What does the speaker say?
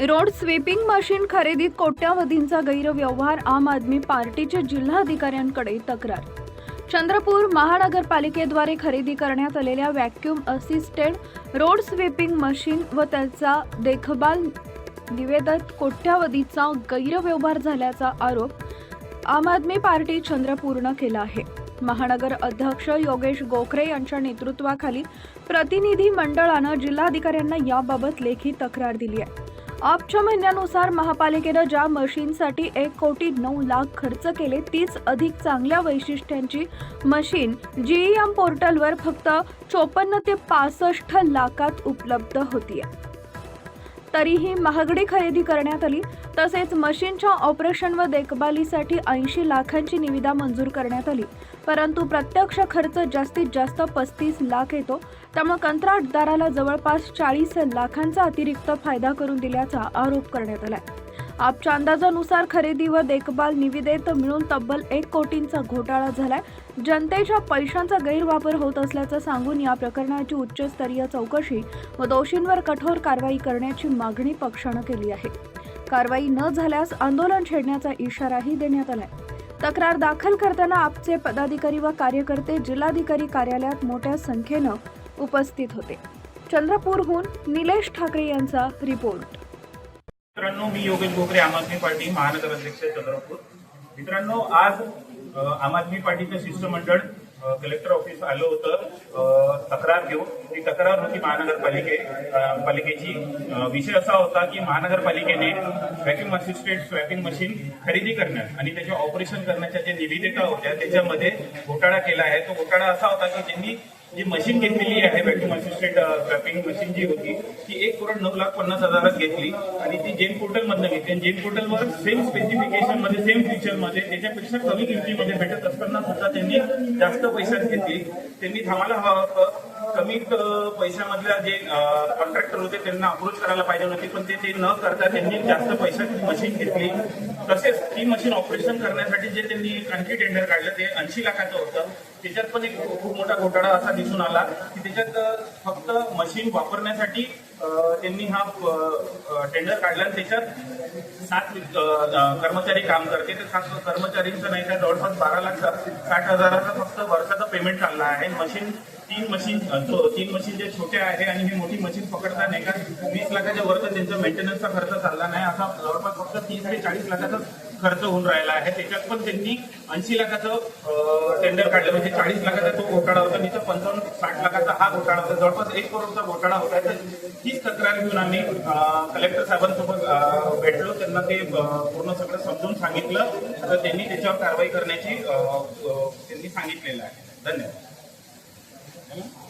Road sweeping machine खरेदीत कोट्यावधींचा गैरव्यवहार आम आदमी पार्टीच्या जिल्हाधिकाऱ्यांकडे तक्रार. चंद्रपूर महानगरपालिकेद्वारे खरेदी करण्यात आलेल्या vacuum assisted road sweeping machine व त्याचा देखभाल निवेदक कोट्यावधीचा गैरव्यवहार झाल्याचा आरोप आम आदमी पार्टी चंद्रपूरनं केला आहे. महानगर अध्यक्ष योगेश गोखरे यांच्या नेतृत्वाखाली प्रतिनिधी मंडळानं जिल्हाधिकाऱ्यांना याबाबत लेखी तक्रार दिली आहे. ऑपच्या म्हणण्यानुसार महापालिकेनं ज्या मशीनसाठी एक कोटी नऊ लाख खर्च केले तीच अधिक चांगल्या वैशिष्ट्यांची मशीन जीईएम पोर्टलवर फक्त चोपन्न ते पासष्ट लाखात उपलब्ध होतीये. तरीही महागडी खरेदी करण्यात आली. तसेच मशीनच्या ऑपरेशन व देखभालीसाठी ऐंशी लाखांची निविदा मंजूर करण्यात आली. परंतु प्रत्यक्ष खर्च जास्तीत जास्त पस्तीस लाख येतो. त्यामुळे कंत्राटदाराला जवळपास चाळीस लाखांचा अतिरिक्त फायदा करून दिल्याचा आरोप करण्यात आलाय. आपच्या अंदाजानुसार खरेदी व देखभाल निविदेत मिळून तब्बल एक कोटींचा घोटाळा झालाय. जनतेच्या पैशांचा गैरवापर होत असल्याचं सांगून या प्रकरणाची उच्चस्तरीय चौकशी व दोषींवर कठोर कारवाई करण्याची मागणी पक्षानं केली आहे. कारवाई न झाल्यास आंदोलन छेडण्याचा इशाराही देण्यात आलाय. तक्रार दाखल करताना आपचे पदाधिकारी व कार्यकर्ते जिल्हाधिकारी कार्यालयात मोठ्या संख्येनं उपस्थित होते. चंद्रपूरहून निलेश ठाकरे यांचा रिपोर्ट. मित्रांनो मी योगेश गोखरे आम आदमी पार्टी महानगर अध्यक्ष चंद्रपूर. मित्रांनो आज आम आदमी पार्टीचं शिष्टमंडळ कलेक्टर ऑफिस आलं होतं. तक्रार घेऊन. ती तक्रार होती महानगरपालिके पालिकेची. विषय असा होता की महानगरपालिकेने व्हॅक्युम असिस्टेड स्वॅपिंग मशीन खरेदी करण्यात आणि त्याचे ऑपरेशन करण्याच्या ज्या निविदेता होत्या त्याच्यामध्ये घोटाळा केला आहे. तो घोटाळा असा होता की ज्यांनी जी मशीन घेतलेली आहे व्हॅक्युम असिस्टेड स्वॅपिंग मशीन जी होती ती एक करोड नऊ लाख पन्नास हजारात घेतली. आणि ती जेन पोर्टल मधनं घेतली. जेम जेन पोर्टलवर सेम स्पेसिफिकेशनमध्ये सेम फीचरमध्ये त्याच्यापेक्षा कमी किमतीमध्ये भेटत असताना सुद्धा त्यांनी जास्त पैशात घेतली. त्यांनी थांबायला हवा होतं कमी पैशामधल्या जे कॉन्ट्रॅक्टर होते त्यांना अप्रोच करायला पाहिजे होती. पण ते ते न करता त्यांनी जास्त पैशात मशीन घेतली. तसेच ती मशीन ऑपरेशन करण्यासाठी जे त्यांनी आणखी टेंडर काढलं ते ऐंशी लाखाचं होतं. त्याच्यात पण एक खूप मोठा घोटाळा असा दिसून आला की त्याच्यात फक्त मशीन वापरण्यासाठी त्यांनी हा टेंडर काढला आणि त्याच्यात सात कर्मचारी काम करते. तर सात कर्मचारींचं नाही का जवळपास बारा लाख साठ हजाराचा फक्त वर्षाचा पेमेंट चालला आहे. मशीन तीन मशीन जो तीन मशीन जे छोटे आहे आणि हे मोठी मशीन पकडता नाही का वीस लाखाच्या वरचा त्यांचा मेंटेनन्सचा खर्च चालला नाही. असा जवळपास फक्त तीस ते चाळीस लाखाचा खर्च होऊन राहिला आहे. त्याच्यात पण त्यांनी ऐंशी लाखाचं टेंडर काढलं. म्हणजे चाळीस लाखाचा तो घोटाळा होता तिथं पंचावन्न साठ लाखाचा हा घोटाळा होता. जवळपास एक करोडचा घोटाळा होता. तर हीच तक्रार घेऊन आम्ही कलेक्टर साहेबांसोबत भेटलो. त्यांना ते पूर्ण सगळं समजून सांगितलं. तर त्यांनी त्याच्यावर कारवाई करण्याची त्यांनी सांगितलेलं आहे. धन्यवाद. ¿Eh?